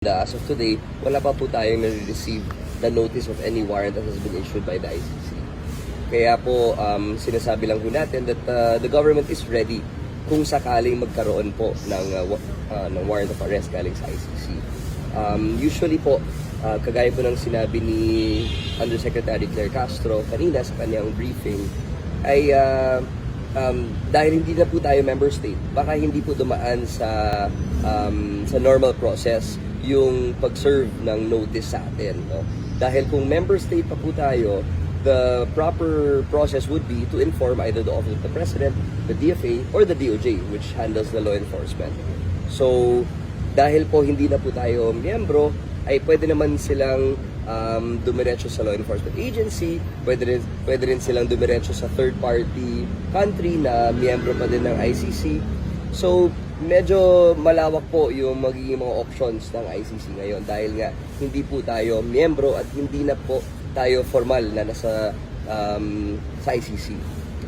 As of today, wala pa po tayong nare-receive the notice of any warrant that has been issued by the ICC. Kaya po, um, sinasabi lang po natin that uh, the government is ready kung sakaling magkaroon po ng, uh, uh, ng warrant of arrest galing sa ICC. Um, usually po, uh, kagaya po ng sinabi ni Undersecretary Claire Castro kanina sa kanyang briefing, ay uh, um, dahil hindi na po tayo member state, baka hindi po dumaan sa um, sa normal process yung pag-serve ng notice sa atin. No? Dahil kung member state pa po tayo, the proper process would be to inform either the Office of the President, the DFA, or the DOJ, which handles the law enforcement. So, dahil po hindi na po tayo miyembro, ay pwede naman silang um, dumiretso sa law enforcement agency, pwede rin, pwede rin silang dumiretso sa third party country na miyembro pa din ng ICC. So, medyo malawak po yung magiging mga options ng ICC ngayon dahil nga hindi po tayo miyembro at hindi na po tayo formal na nasa um, sa ICC.